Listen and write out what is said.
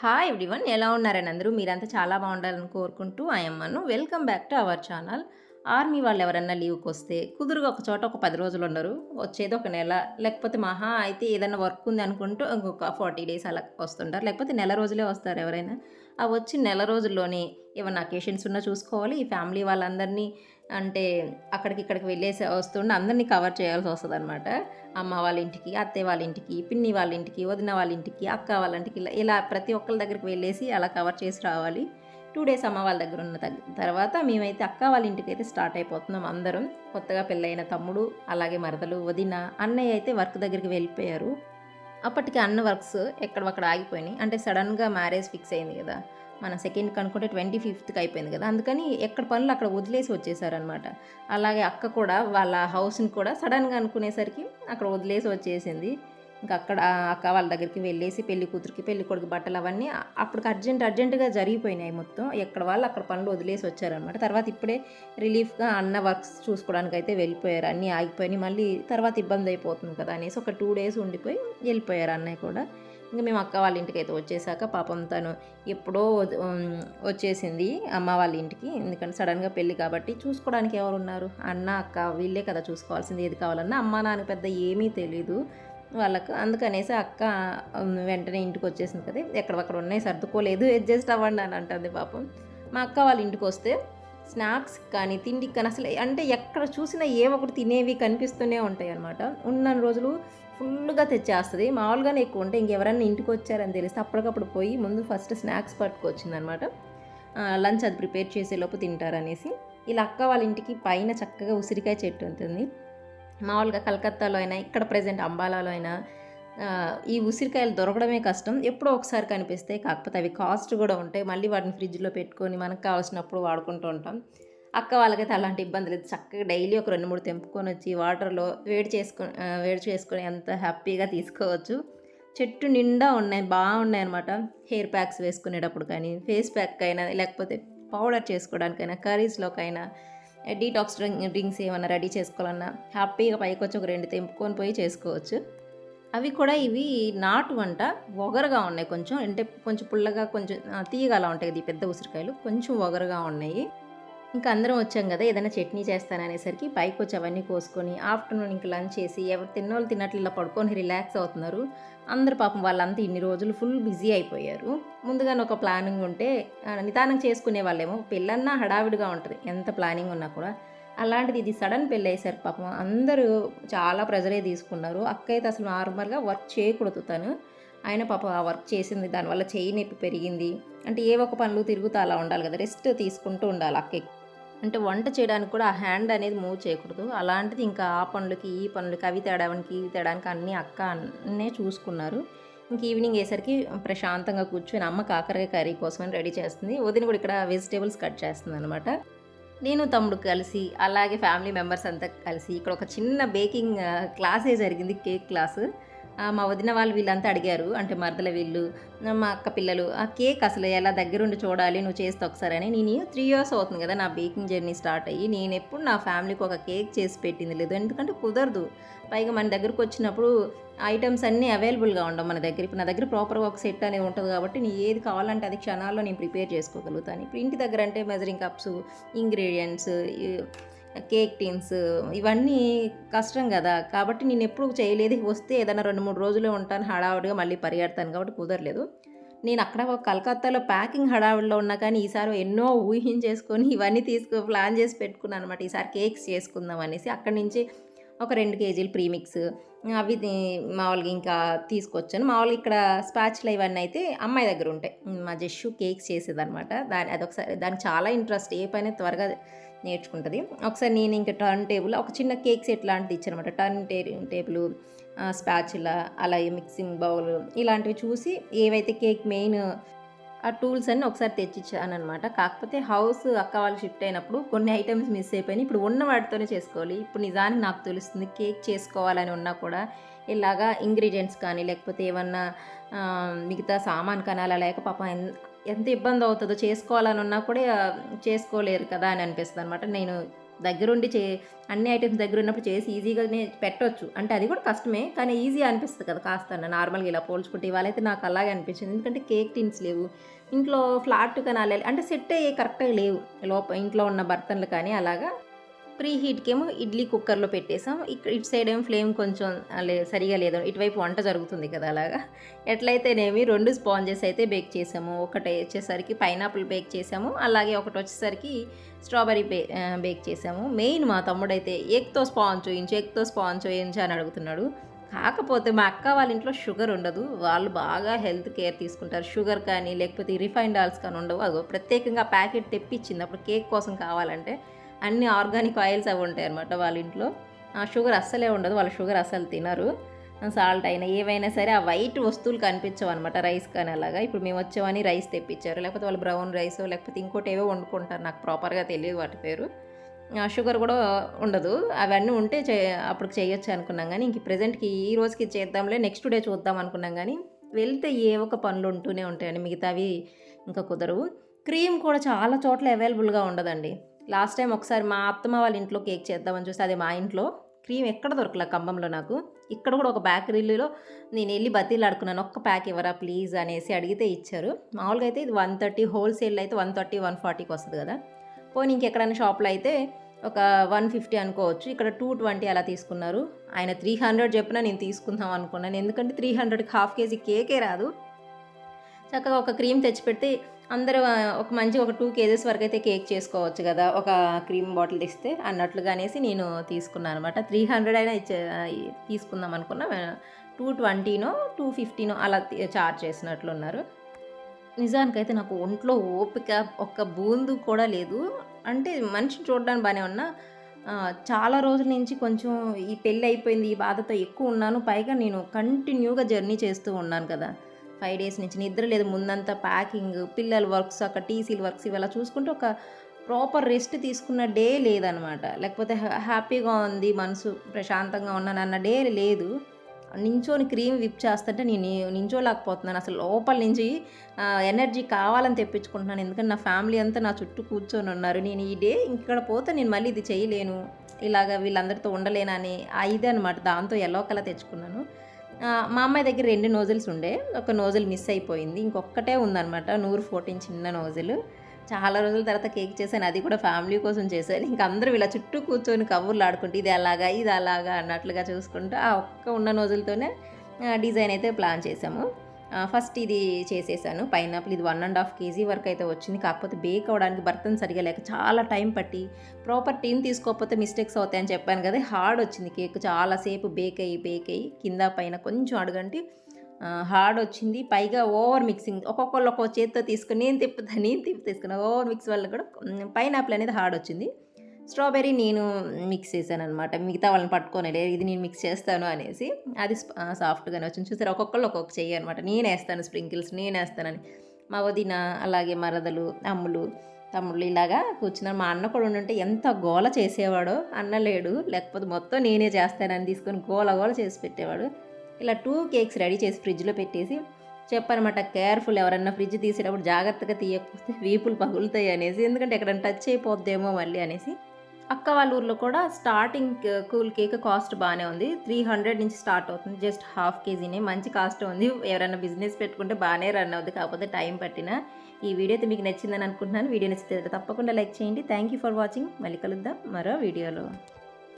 Hi everyone ఎలా ఉన్నారని అందరూ? మీరంతా చాలా బాగుండాలని కోరుకుంటూ ఆయమ్మను welcome back to our channel army వాళ్ళు ఎవరన్నా లీవ్కి వస్తే కుదురుగా ఒక చోట ఒక పది రోజులు ఉండరు. వచ్చేది ఒక నెల లేకపోతే మహా అయితే ఏదైనా వర్క్ ఉంది అనుకుంటూ ఇంకొక ఫార్టీ డేస్ అలా వస్తుంటారు. లేకపోతే నెల రోజులే వస్తారు ఎవరైనా. ఆ వచ్చి నెల రోజుల్లోనే ఏమైనా అకేషన్స్ ఉన్నా చూసుకోవాలి. ఈ ఫ్యామిలీ వాళ్ళందరినీ అంటే అక్కడికి ఇక్కడికి వెళ్ళేసి వస్తుండే అందరినీ కవర్ చేయాల్సి వస్తుంది అనమాట అమ్మ వాళ్ళ ఇంటికి అత్తయ్య వాళ్ళ ఇంటికి పిన్ని వాళ్ళ ఇంటికి వదిన వాళ్ళ ఇంటికి అక్క వాళ్ళ ఇంటికి ఇలా ఇలా ప్రతి ఒక్కరి దగ్గరికి వెళ్ళేసి అలా కవర్ చేసి రావాలి. టూ డేస్ అమ్మ వాళ్ళ దగ్గర ఉన్న తర్వాత మేమైతే అక్క వాళ్ళ ఇంటికి అయితే స్టార్ట్ అయిపోతున్నాం అందరం. కొత్తగా పెళ్ళైన తమ్ముడు అలాగే మరదలు వదిన అన్నయ్య అయితే వర్క్ దగ్గరికి వెళ్ళిపోయారు. అప్పటికి అన్న వర్క్స్ ఎక్కడక్కడ ఆగిపోయినాయి. అంటే సడన్గా మ్యారేజ్ ఫిక్స్ అయింది కదా. మన సెకండ్ కనుక్కుంటే ట్వంటీ ఫిఫ్త్కి అయిపోయింది కదా. అందుకని ఎక్కడ పనులు అక్కడ వదిలేసి వచ్చేసారనమాట అలాగే అక్క కూడా వాళ్ళ హౌస్ని కూడా సడన్గా అనుకునేసరికి అక్కడ వదిలేసి వచ్చేసింది. ఇంకా అక్కడ అక్క వాళ్ళ దగ్గరికి వెళ్ళేసి పెళ్ళి కూతురికి పెళ్ళి కొడుకు బట్టలు అవన్నీ అప్పటికి అర్జెంట్ అర్జెంటుగా జరిగిపోయినాయి మొత్తం. ఎక్కడ వాళ్ళు అక్కడ పనులు వదిలేసి వచ్చారనమాట తర్వాత ఇప్పుడే రిలీఫ్గా అన్న వర్క్స్ చూసుకోవడానికి అయితే వెళ్ళిపోయారు. అన్నీ ఆగిపోయినాయి. మళ్ళీ తర్వాత ఇబ్బంది అయిపోతుంది కదా అనేసి ఒక టూ డేస్ ఉండిపోయి వెళ్ళిపోయారు అన్నయ్య కూడా. ఇంకా మేము అక్క వాళ్ళ ఇంటికి అయితే వచ్చేసాక పాపం తను ఎప్పుడో వచ్చేసింది అమ్మ వాళ్ళ ఇంటికి. ఎందుకంటే సడన్గా పెళ్ళి కాబట్టి చూసుకోవడానికి ఎవరు ఉన్నారు? అన్న అక్క వీళ్ళే కదా చూసుకోవాల్సింది. ఏది కావాలన్నా అమ్మ నాన్న పెద్ద ఏమీ తెలీదు వాళ్ళకు. అందుకనేసి అక్క వెంటనే ఇంటికి వచ్చేసింది కదా. ఎక్కడక్కడ ఉన్నాయి సర్దుకోలేదు. అడ్జస్ట్ అవ్వండి అని అంటుంది పాపం. మా అక్క వాళ్ళ ఇంటికి వస్తే స్నాక్స్ కానీ తిండి కానీ అసలు అంటే ఎక్కడ చూసినా ఏ ఒకటి తినేవి కనిపిస్తూనే ఉంటాయి అనమాట ఉన్న రోజులు ఫుల్గా తెచ్చేస్తుంది. మామూలుగానే ఎక్కువ ఉంటే ఇంకెవరన్నా ఇంటికి వచ్చారని తెలిస్తే అప్పటికప్పుడు పోయి ముందు ఫస్ట్ స్నాక్స్ పట్టుకొచ్చిందనమాట లంచ్ అది ప్రిపేర్ చేసేలోపు తింటారనేసి. ఇలా అక్క వాళ్ళ ఇంటికి పైన చక్కగా ఉసిరికాయ చెట్టు ఉంటుంది. మామూలుగా కలకత్తాలో అయినా ఇక్కడ ప్రజెంట్ అంబాలాలో అయినా ఈ ఉసిరికాయలు దొరకడమే కష్టం. ఎప్పుడో ఒకసారి కనిపిస్తాయి కాకపోతే అవి కాస్ట్ కూడా ఉంటాయి. మళ్ళీ వాటిని ఫ్రిడ్జ్లో పెట్టుకొని మనకు కావాల్సినప్పుడు వాడుకుంటూ ఉంటాం. అక్క వాళ్ళకైతే అలాంటి ఇబ్బంది లేదు. చక్కగా డైలీ ఒక రెండు మూడు తెంపుకొని వచ్చి వాటర్లో వేడి చేసుకొని వేడి చేసుకొని ఎంత హ్యాపీగా తీసుకోవచ్చు. చెట్టు నిండా ఉన్నాయి బాగున్నాయి అనమాట హెయిర్ ప్యాక్స్ వేసుకునేటప్పుడు కానీ ఫేస్ ప్యాక్ అయినా లేకపోతే పౌడర్ చేసుకోవడానికైనా కర్రీస్లోకైనా డీటాక్స్ డ్రింక్ డ్రింక్స్ ఏమైనా రెడీ చేసుకోవాలన్నా హ్యాపీగా పైకి వచ్చి ఒక రెండు తెంపుకొని పోయి చేసుకోవచ్చు. అవి కూడా ఇవి నాటు వంట ఒగరుగా ఉన్నాయి కొంచెం. అంటే కొంచెం పుల్లగా కొంచెం ఆ, ఉంటాయి అలా ఉంటాయి పెద్ద ఉసిరికాయలు. కొంచెం ఒగరుగా ఉన్నాయి. ఇంకా అందరం వచ్చాం కదా ఏదైనా చట్నీ చేస్తాననేసరికి పైకి వచ్చి అవన్నీ కోసుకొని ఆఫ్టర్నూన్ ఇంకా లంచ్ చేసి ఎవరు తిన్నోళ్ళు తిన్నట్లు ఇలా పడుకొని రిలాక్స్ అవుతున్నారు. అందరు పాపం వాళ్ళంతా ఇన్ని రోజులు ఫుల్ బిజీ అయిపోయారు. ముందుగానే ఒక ప్లానింగ్ ఉంటే నిదానం చేసుకునే వాళ్ళేమో. పెళ్ళన్నా హడావిడిగా ఉంటుంది. ఎంత ప్లానింగ్ ఉన్నా కూడా. అలాంటిది ఇది సడన్ పెళ్ళి అయ్యేసరికి పాపం అందరూ చాలా ప్రెజరే తీసుకున్నారు. అక్క అయితే అసలు నార్మల్గా వర్క్ చేయకూడదు తను. ఆయన పాప ఆ వర్క్ చేసింది దానివల్ల చేయి నొప్పి పెరిగింది. అంటే ఏ ఒక్క పనులు తిరుగుతూ అలా ఉండాలి కదా రెస్ట్ తీసుకుంటూ ఉండాలి అక్క అంటే వంట చేయడానికి కూడా ఆ హ్యాండ్ అనేది మూవ్ చేయకూడదు. అలాంటిది ఇంకా ఆ పనులకి ఈ పనులకి అవి తేడానికి ఇవి తేడానికి అన్నీ అక్క అన్నే చూసుకున్నారు. ఇంక ఈవినింగ్ అయ్యేసరికి ప్రశాంతంగా కూర్చొని అమ్మ కాకరకాయ కర్రీ కోసమని రెడీ చేస్తుంది. వదిన కూడా ఇక్కడ వెజిటేబుల్స్ కట్ చేస్తుంది అనమాట నేను తమ్ముడు కలిసి అలాగే ఫ్యామిలీ మెంబర్స్ అంతా కలిసి ఇక్కడ ఒక చిన్న బేకింగ్ క్లాసే జరిగింది కేక్ క్లాసు మా వదిన వాళ్ళు వీళ్ళంతా అడిగారు. అంటే మరదల వీళ్ళు మా అక్క పిల్లలు ఆ కేక్ అసలు ఎలా దగ్గరుండి చూడాలి? నువ్వు చేస్తే ఒకసారి అని. నేను త్రీ ఇయర్స్ అవుతుంది కదా నా బేకింగ్ జర్నీ స్టార్ట్ అయ్యి. నేను ఎప్పుడు నా ఫ్యామిలీకి ఒక కేక్ చేసి పెట్టింది లేదు. ఎందుకంటే కుదరదు. పైగా మన దగ్గరకు వచ్చినప్పుడు ఐటమ్స్ అన్నీ అవైలబుల్గా ఉండవు మన దగ్గర. ఇప్పుడు నా దగ్గర ప్రాపర్గా ఒక సెట్ అనేది ఉంటుంది కాబట్టి నీ ఏది కావాలంటే అది క్షణాల్లో నేను ప్రిపేర్ చేసుకోగలుగుతాను. ఇప్పుడు ఇంటి దగ్గర అంటే measuring cups ingredients cake tins ఇవన్నీ కష్టం కదా. కాబట్టి నేను ఎప్పుడు చేయలేదు. వస్తే ఏదైనా రెండు మూడు రోజులు ఉంటాను హడావుడిగా మళ్ళీ పరిగెడతాను కాబట్టి కుదరలేదు. నేను అక్కడ ఒక కలకత్తాలో ప్యాకింగ్ హడావుడిలో ఉన్నా కానీ ఈసారి ఎన్నో ఊహించేసుకొని ఇవన్నీ తీసుకు ప్లాన్ చేసి పెట్టుకున్నాను అనమాట ఈసారి కేక్స్ చేసుకుందాం అనేసి అక్కడి నుంచి ఒక రెండు కేజీలు ప్రీమిక్స్ అవి మామూలుగా ఇంకా తీసుకొచ్చాను. మామూలుగా ఇక్కడ స్పాచ్లు ఇవన్నీ అయితే అమ్మాయి దగ్గర ఉంటాయి. మా జస్సు కేక్స్ చేసేదనమాట దాని అదొకసారి దానికి చాలా ఇంట్రెస్ట్. ఏ పైన త్వరగా నేర్చుకుంటుంది. ఒకసారి నేను ఇంకా టర్న్ టేబుల్ ఒక చిన్న కేక్ సెట్ లాంటిది ఇచ్చానమాట. టర్న్ టే టేబుల్ స్పాచులా అలాగే మిక్సింగ్ బౌల్ ఇలాంటివి చూసి ఏవైతే కేక్ మెయిన్ ఆ టూల్స్ అన్ని ఒకసారి తెచ్చిచ్చానమాట కాకపోతే హౌస్ అక్క వాళ్ళు షిఫ్ట్ అయినప్పుడు కొన్ని ఐటమ్స్ మిస్ అయిపోయినాయి. ఇప్పుడు ఉన్న వాటితోనే చేసుకోవాలి. ఇప్పుడు నిజానికి నాకు తెలుస్తుంది కేక్ చేసుకోవాలని ఉన్నా కూడా ఇలాగా ఇంగ్రీడియంట్స్ కానీ లేకపోతే ఏమన్నా మిగతా సామాన్ కానీ అలా లేక పాపం ఎంత ఇబ్బంది అవుతుందో చేసుకోవాలని ఉన్నా కూడా చేసుకోలేరు కదా అని అనిపిస్తుంది అనమాట నేను దగ్గరుండి చే అన్ని ఐటమ్స్ దగ్గర ఉన్నప్పుడు చేసి ఈజీగానే పెట్టొచ్చు. అంటే అది కూడా కష్టమే కానీ ఈజీ అనిపిస్తుంది కదా కాస్త నార్మల్గా ఇలా పోల్చుకుంటే ఇవాళైతే నాకు అలాగే అనిపించింది. ఎందుకంటే కేక్ టిన్స్ లేవు. ఇంట్లో ఫ్లాట్ కనాలి అంటే సెట్ అయ్యే కరెక్ట్గా లేవు. లోప ఇంట్లో ఉన్న బర్తన్లు కానీ అలాగా ప్రీ హీట్కేమో ఇడ్లీ కుక్కర్లో పెట్టేసాం. ఇటు సైడ్ ఏమో ఫ్లేమ్ కొంచెం లే సరిగా లేదు. ఇటువైపు వంట జరుగుతుంది కదా అలాగా. ఎట్లయితేనేమి రెండు స్పాంజెస్ అయితే బేక్ చేసాము. ఒకటి వచ్చేసరికి పైనాపిల్ బేక్ చేసాము. అలాగే ఒకటి వచ్చేసరికి స్ట్రాబెరీ బే బేక్ చేసాము. మెయిన్ మా తమ్ముడైతే ఎగ్తో స్పాంజ్ చూయించు ఎగ్తో స్పాంజ్ చూయించు అని అడుగుతున్నాడు. కాకపోతే మా అక్క వాళ్ళ ఇంట్లో షుగర్ ఉండదు. వాళ్ళు బాగా హెల్త్ కేర్ తీసుకుంటారు. షుగర్ కానీ లేకపోతే రిఫైన్డ్ ఆయిల్స్ కానీ ఉండవు. అదో ప్రత్యేకంగా ప్యాకెట్ తెప్పించింది. అప్పుడు కేక్ కోసం కావాలంటే అన్ని ఆర్గానిక్ ఆయిల్స్ అవి ఉంటాయి అనమాట వాళ్ళ ఇంట్లో. ఆ షుగర్ అస్సలే ఉండదు వాళ్ళు షుగర్ అస్సలు తినరు. సాల్ట్ అయినా ఏవైనా సరే ఆ వైట్ వస్తువులు కనిపించవు అనమాట రైస్ కానీ అలాగా. ఇప్పుడు మేము వచ్చామని రైస్ తెప్పించారు లేకపోతే వాళ్ళు బ్రౌన్ రైస్ లేకపోతే ఇంకోటి ఏవో వండుకుంటారు నాకు ప్రాపర్గా తెలియదు వాటి పేరు. ఆ షుగర్ కూడా ఉండదు. అవన్నీ ఉంటే చే అప్పుడు చేయొచ్చు అనుకున్నాం కానీ ఇంక ప్రజెంట్కి ఈ రోజుకి చేద్దాంలే నెక్స్ట్ డే చూద్దాం అనుకున్నాం కానీ వెళ్తే ఏ ఒక పనులు ఉంటూనే ఉంటాయండి మిగతావి ఇంకా కుదరవు. క్రీమ్ కూడా చాలా చోట్ల అవైలబుల్గా ఉండదండి. లాస్ట్ టైం ఒకసారి మా అత్తమ్మ వాళ్ళ ఇంట్లో కేక్ చేద్దామని చూస్తే అది మా ఇంట్లో. క్రీమ్ ఎక్కడ దొరకలే ఖమ్మంలో నాకు. ఇక్కడ కూడా ఒక బేకరీలో నేను వెళ్ళి బతీలాడుకున్నాను. ఒక్క ప్యాక్ ఇవ్వరా ప్లీజ్ అనేసి అడిగితే ఇచ్చారు. మామూలుగా అయితే ఇది వన్ థర్టీ హోల్సేల్ అయితే వన్ థర్టీ వన్ ఫార్టీకి వస్తుంది కదా. పోనీ ఇంకెక్కడైనా షాప్లో అయితే ఒక వన్ ఫిఫ్టీ అనుకోవచ్చు. ఇక్కడ టూ ట్వంటీ అలా తీసుకున్నారు. ఆయన త్రీ హండ్రెడ్ చెప్పినా నేను తీసుకుందాం అనుకున్నాను. ఎందుకంటే త్రీ హండ్రెడ్కి హాఫ్ కేజీ కేకే రాదు. చక్కగా ఒక క్రీమ్ తెచ్చిపెడితే అందరూ ఒక మంచి ఒక టూ కేజెస్ వరకు అయితే కేక్ చేసుకోవచ్చు కదా ఒక క్రీమ్ బాటిల్ తెస్తే అన్నట్లుగా అనేసి నేను తీసుకున్నాను అనమాట త్రీ హండ్రెడ్ అయినా ఇచ్చే తీసుకుందాం అనుకున్నా. టూ ట్వంటీనో టూ ఫిఫ్టీనో అలా చార్జ్ చేసినట్లున్నారు నిజానికైతే నాకు ఒంట్లో ఓపిక ఒక్క బూందు కూడా లేదు. అంటే మనిషిని చూడడానికి బాగానే ఉన్నా చాలా రోజుల నుంచి కొంచెం ఈ పెళ్ళి అయిపోయింది ఈ బాధతో ఎక్కువ ఉన్నాను. పైగా నేను కంటిన్యూగా జర్నీ చేస్తూ ఉన్నాను కదా. ఫైవ్ డేస్ నుంచి నిద్ర లేదు ముందంతా ప్యాకింగ్ పిల్లల వర్క్స్ అక్కడ టీసీల వర్క్స్ ఇవలా చూసుకుంటే ఒక ప్రాపర్ రెస్ట్ తీసుకున్న డే లేదనమాట. లేకపోతే హ్యాపీగా ఉంది మనసు ప్రశాంతంగా ఉన్నాను అన్న డే లేదు. నించోని క్రీమ్ విప్ చేస్తుంటే నేను నించోలేకపోతున్నాను. అసలు లోపల నుంచి ఎనర్జీ కావాలని తెప్పించుకుంటున్నాను. ఎందుకంటే నా ఫ్యామిలీ అంతా నా చుట్టూ కూర్చొని ఉన్నారు. నేను ఈ డే ఇక్కడ పోతే నేను మళ్ళీ ఇది చేయలేను. ఇలాగ వీళ్ళందరితో ఉండలేనని ఇదే అనమాట దాంతో ఎల్లో కలర్ తెచ్చుకున్నాను. మా అమ్మాయి దగ్గర రెండు నోజిల్స్ ఉండే. ఒక నోజిల్ మిస్ అయిపోయింది. ఇంకొక్కటే ఉందన్నమాట. నూరు ఫోర్టీన్ చిన్న నోజిల్. చాలా రోజుల తర్వాత కేక్ చేశాను. అది కూడా ఫ్యామిలీ కోసం చేశాను. ఇంకా అందరూ ఇలా చుట్టూ కూర్చొని కబుర్లు ఆడుకుంటూ ఇది అలాగా ఇది అలాగా అన్నట్లుగా చూసుకుంటూ ఆ ఒక్క ఉన్న నోజులతోనే డిజైన్ అయితే ప్లాన్ చేసాము ఫస్ట్ ఇది చేసేసాను. పైనాపిల్ ఇది వన్ అండ్ హాఫ్ కేజీ వరకు అయితే వచ్చింది. కాకపోతే బేక్ అవ్వడానికి బర్తన్ సరిగా లేక చాలా టైం పట్టి ప్రాపర్ టీమ్ తీసుకోకపోతే మిస్టేక్స్ అవుతాయని చెప్పాను కదా హార్డ్ వచ్చింది కేక్. చాలాసేపు బేక్ అయ్యి బేక్ అయ్యి కింద పైన కొంచెం అడుగంటే హార్డ్ వచ్చింది. పైగా ఓవర్ మిక్సింగ్ ఒక్కొక్కళ్ళు ఒక్కొక్క చేతితో తీసుకుని నేను తిప్పుతా నేను తిప్పి తీసుకున్నా ఓవర్ మిక్స్ వల్ల కూడా పైనాపిల్ అనేది హార్డ్ వచ్చింది. స్ట్రాబెర్రీ నేను మిక్స్ చేశాను అనమాట మిగతా వాళ్ళని పట్టుకొని లేదు ఇది నేను మిక్స్ చేస్తాను అనేసి అది సాఫ్ట్గానే వచ్చింది. చూసారు? ఒక్కొక్కళ్ళు ఒక్కొక్క చెయ్యి అనమాట నేను వేస్తాను స్ప్రింకిల్స్ నేను వేస్తానని. మా వదిన అలాగే మరదలు అమ్ములు తమ్ముళ్ళు ఇలాగా కూర్చున్నారు. మా అన్న కూడా ఉండుంటే ఎంత గోల చేసేవాడో అన్న లేడు. లేకపోతే మొత్తం నేనే చేస్తానని తీసుకొని గోల గోల చేసి పెట్టేవాడు. ఇలా టూ కేక్స్ రెడీ చేసి ఫ్రిడ్జ్లో పెట్టేసి చెప్పనమాట కేర్ఫుల్ ఎవరన్నా ఫ్రిడ్జ్ తీసేటప్పుడు జాగ్రత్తగా తీయకపోతే వీపులు పగులుతాయి అనేసి. ఎందుకంటే ఎక్కడైనా టచ్ అయిపోద్దేమో మళ్ళీ అనేసి. అక్క వాళ్ళ ఊర్లో కూడా starting uh, cool cake cost బాగానే ఉంది. త్రీ హండ్రెడ్ నుంచి స్టార్ట్ అవుతుంది. జస్ట్ హాఫ్ కేజీనే. మంచి కాస్ట్ ఉంది. ఎవరైనా బిజినెస్ పెట్టుకుంటే బాగానే రన్ అవుతుంది కాకపోతే టైం పట్టిన. ఈ వీడియో అయితే మీకు నచ్చిందని అనుకుంటున్నాను. వీడియో నచ్చితే తప్పకుండా లైక్ చేయండి. థ్యాంక్ యూ ఫర్ వాచింగ్ మళ్ళీ కలుద్దాం మరో వీడియోలో